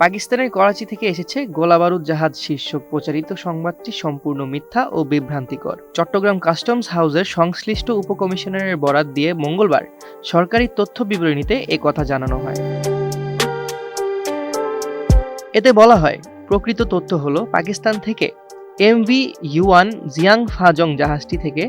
পাকিস্তানের করাচি থেকে এসেছে গোলাবারুদ জাহাজ শীর্ষক প্রচারিত সংবাদটি সম্পূর্ণ মিথ্যা ও বিভ্রান্তিকর। চট্টগ্রাম কাস্টমস হাউসের সংশ্লিষ্ট উপকমিশনারের বরাত দিয়ে মঙ্গলবার সরকারি তথ্য বিবরণীতে কথা জানানো হয়। এতে বলা হয়, প্রকৃত তথ্য হল পাকিস্তান থেকে এমভি ইউয়ান জিয়াং ফাজং জাহাজটি থেকে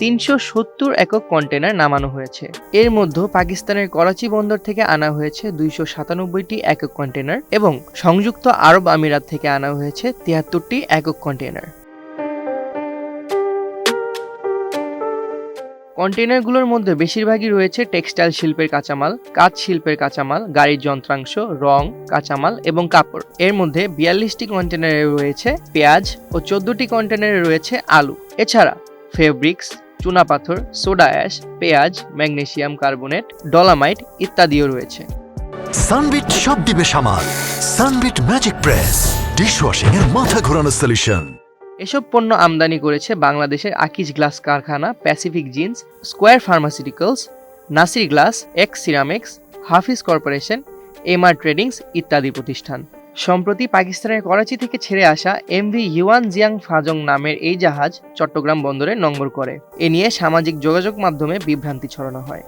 তিনশো সত্তর একক কন্টেনার নামানো হয়েছে। এর মধ্যে পাকিস্তানের করাচি বন্দর থেকে আনা হয়েছে দুইশো সাতানব্বইটি একক কন্টেনার এবং সংযুক্ত আরব আমিরাত থেকে আনা হয়েছে তিয়াত্তরটি একক কন্টেনার কন্টেনারগুলোর মধ্যে বেশিরভাগই রয়েছে টেক্সটাইল শিল্পের কাঁচামাল, কাঁচ শিল্পের কাঁচামাল, গাড়ির যন্ত্রাংশ, রং, কাঁচামাল এবং কাপড়। এর মধ্যে বিয়াল্লিশটি কন্টেনারে রয়েছে পেঁয়াজ ও চোদ্দটি কন্টেনারে রয়েছে আলু। এছাড়া ফেব্রিক্স চুনাপাথর সোডা অ্যাশ পেঁয়াজ ম্যাগনেসিয়াম কার্বনেট ডলামাইট ইত্যাদিও রয়েছে। সানবিট সব দিবে সামাল। সানবিট ম্যাজিক প্রেস ডিশওয়াশিং এর মাথা ঘোরানো সলিউশন এসব পণ্য আমদানি করেছে বাংলাদেশের আকিজ গ্লাস কারখানা Pacific jeans Square pharmaceuticals Nasir glass x ceramics Hafiz corporation MR tradings ইত্যাদি প্রতিষ্ঠান। সম্প্রতি পাকিস্তানের করাচি থেকে ছেড়ে আসা এমভি ইউয়ান জিয়াং ফাজং নামের এই জাহাজ চট্টগ্রাম বন্দরে নম্বর করে। এ নিয়ে সামাজিক যোগাযোগ মাধ্যমে বিভ্রান্তি ছড়ানো হয়।